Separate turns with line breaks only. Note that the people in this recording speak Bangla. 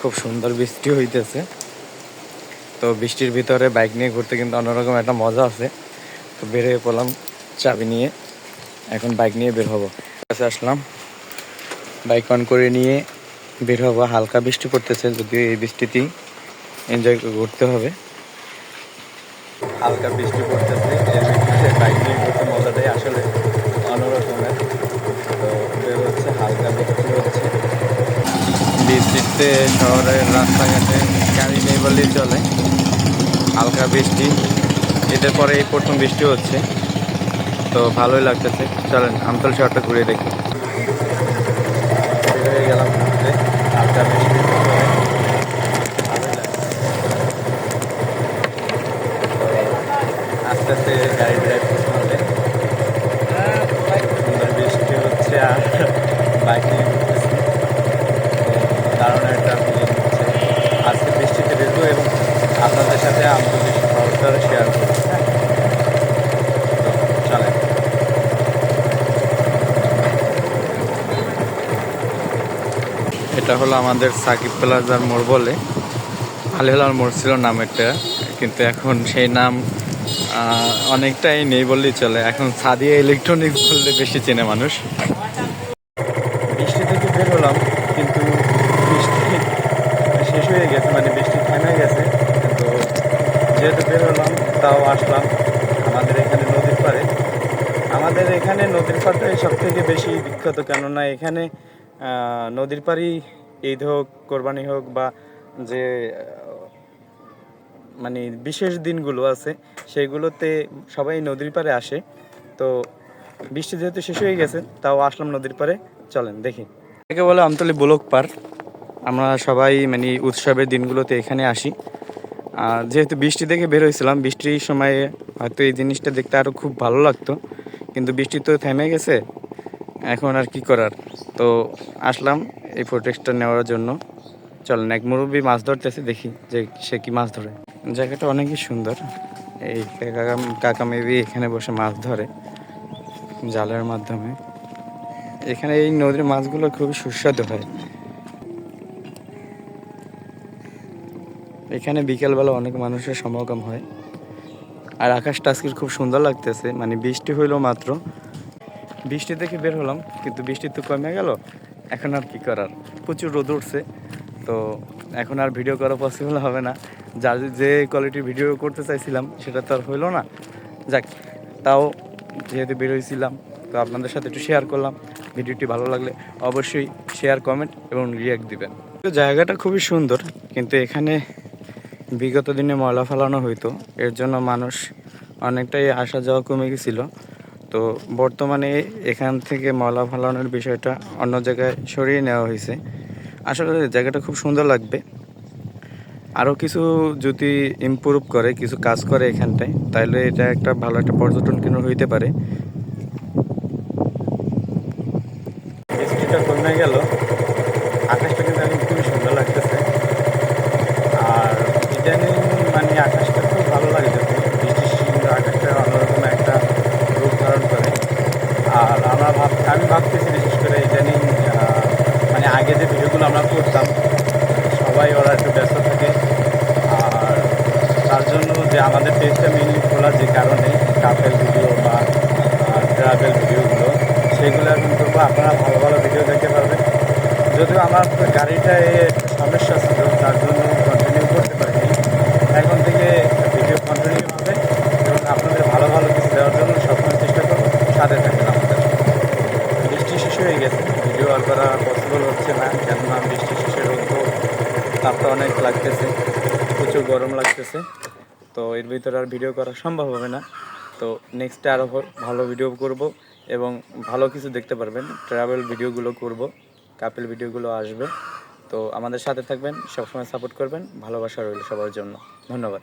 খুব সুন্দর বৃষ্টি হইতেছে। তো বৃষ্টির ভিতরে বাইক নিয়ে ঘুরতে কিন্তু অন্যরকম একটা মজা আছে। তো বের হয়ে পড়লাম চাবি নিয়ে। এখন বাইক নিয়ে বের হব। কাছে আসলাম। বাইক অন করে নিয়ে বের হব। হালকা বৃষ্টি পড়তেছে, যদিও এই বৃষ্টিতেই এনজয় করতে হবে। হালকা বৃষ্টি পড়তেছে বাইক নিয়ে ঘুরতে মজাটাই আসলে অন্যরকমের। তো বের হচ্ছে হালকা বৃষ্টি। বৃষ্টিতে শহরের রাস্তাঘাটে গাড়ি নেই বললেই চলে। হালকা বৃষ্টি। এদের পরে এই প্রথম বৃষ্টি হচ্ছে। তো ভালোই লাগতেছে। চলেন, আমতল শহরটা ঘুরে দেখি। গেলাম ঘুরতে। আস্তে আস্তে গাড়ি বৃষ্টি হচ্ছে বাইক নিয়ে ঘুরতেছি তো দারুণ একটা ফিলিং হচ্ছে আজকে বৃষ্টিতে বেরবো এবং আপনাদের সাথে আন্তর্জাতিক খবরটা শেয়ার করব হ্যাঁ তো চলেন এটা হলো আমাদের সাকিব প্লাজার মোড় বলে। আলিহালার মোড় ছিল নামেরটা, কিন্তু এখন সেই নাম অনেকটাই নেই বললেই চলে। এখন সাদিয়া ইলেকট্রনিক্স বললে বেশি চেনে মানুষ। বৃষ্টি থেকে বের হলাম, কিন্তু বৃষ্টি শেষ হয়ে গেছে মানে বৃষ্টি থেমে গেছে। তো যেহেতু বের হলাম, তাও আসলাম। আমাদের এখানে নদীর পাড়ে। আমাদের এখানে নদীর পাড়টাই সব থেকে বেশি বিখ্যাত, কেননা এখানে নদীর পাড়ই ঈদ হোক, কোরবানি হোক বা যে মানে বিশেষ দিনগুলো আছে, সেইগুলোতে সবাই নদীর পাড়ে আসে। তো বৃষ্টি যেহেতু শেষ হয়ে গেছে, তাও আসলাম নদীর পাড়ে। চলেন, দেখি। একে বলে আমতলি ব্লক পার্ক আমরা সবাই মানে উৎসবের দিনগুলোতে এখানে আসি। আর যেহেতু বৃষ্টি দেখে বের হয়েছিলাম, বৃষ্টির সময়ে হয়তো এই জিনিসটা দেখতে আরও খুব ভালো লাগতো। কিন্তু বৃষ্টি তো থেমে গেছে, এখন আর কি করার? তো আসলাম। এই ফোটেক্সটা নেওয়ার জন্য। চলেন, এক মুরব্বী মাছ ধরতেছে, দেখি যে সে কি মাছ ধরে। জায়গাটা অনেকই সুন্দর। এই কাকা মেবি এখানে বসে মাছ ধরে, জালের মাধ্যমে। এখানে এই নদীর মাছগুলো খুবই সুস্বাদু হয়। এখানে বিকেলবেলা অনেক মানুষের সমাগম হয়। আর আকাশটা আজকে খুব সুন্দর লাগতেছে মানে বৃষ্টি হইল মাত্র। বৃষ্টি থেকে বের হলাম, কিন্তু বৃষ্টি তো কমে গেল। এখন আর কি করার? প্রচুর রোদ উঠছে, তো এখন আর ভিডিও করা পসিবল হবে না। যার যে কোয়ালিটির ভিডিও করতে চাইছিলাম, সেটা তো আর হইল না। যাক, তাও যেহেতু বেরোইছিলাম তো আপনাদের সাথে একটু শেয়ার করলাম। ভিডিওটি ভালো লাগলে অবশ্যই শেয়ার কমেন্ট এবং রিয়াক্ট দিবেন। জায়গাটা খুবই সুন্দর, কিন্তু এখানে বিগত দিনে ময়লা ফেলানো হইতো। এর জন্য মানুষ অনেকটাই আসা যাওয়া কমে গেছিল। তো বর্তমানে এখান থেকে ময়লা ফেলানোর বিষয়টা অন্য জায়গায় সরিয়ে নেওয়া হয়েছে। আসলে জায়গাটা খুব সুন্দর লাগবে। আরও কিছু যদি ইমপ্রুভ করে, কিছু কাজ করে এখানটায়, তাহলে এটা একটা ভালো একটা পর্যটন কেন্দ্র হইতে পারে। গেল। আকাশটা কিন্তু এখন খুবই সুন্দর লাগতেছে আর ইদানিং মানে আকাশটা খুব ভালো লাগতেছে বৃষ্টির সুন্দর আকাশটা অন্যরকম একটা রূপ ধারণ করে আর আমরা ভাব আমি ভাবতেছি বিশেষ করে ইদানিং আহ, মানে আগে যে ভিডিওগুলো আমরা করতাম সবাই ওরা একটু ব্যস্ত থাকে। আর তার জন্য যে আমাদের পেজটা মেনলি খোলা যে কারণে কাপেল ভিডিও বা ট্রাভেল ভিডিওগুলো সেগুলো করব। আপনারা ভালো ভালো ভিডিও দেখতে পারবেন। যদিও আমার গাড়িটা সমস্যা ছিল, তার জন্য কন্টিনিউ করতে পারিনি। এখন থেকে ভিডিও কন্টিনিউ হবে এবং আপনাদের ভালো ভালো কিছু দেওয়ার জন্য সবসময় চেষ্টা করব। সাথে থাকবেন আমাদের। বৃষ্টি শেষ হয়ে গেছে। ভিডিও আর করা পসিবল হচ্ছে না। কেননা বৃষ্টি শেষে তাপটা অনেক লাগতেছে, প্রচুর গরম লাগতেছে। তো এর ভিতরে আর ভিডিও করা সম্ভব হবে না। তো নেক্সটে আরও ভালো ভিডিও করব এবং ভালো কিছু দেখতে পারবেন। ট্রাভেল ভিডিওগুলো করব কাপেল ভিডিওগুলো আসবে। তো আমাদের সাথে থাকবেন, সবসময় সাপোর্ট করবেন, ভালোবাসা রইল সবার জন্য। ধন্যবাদ।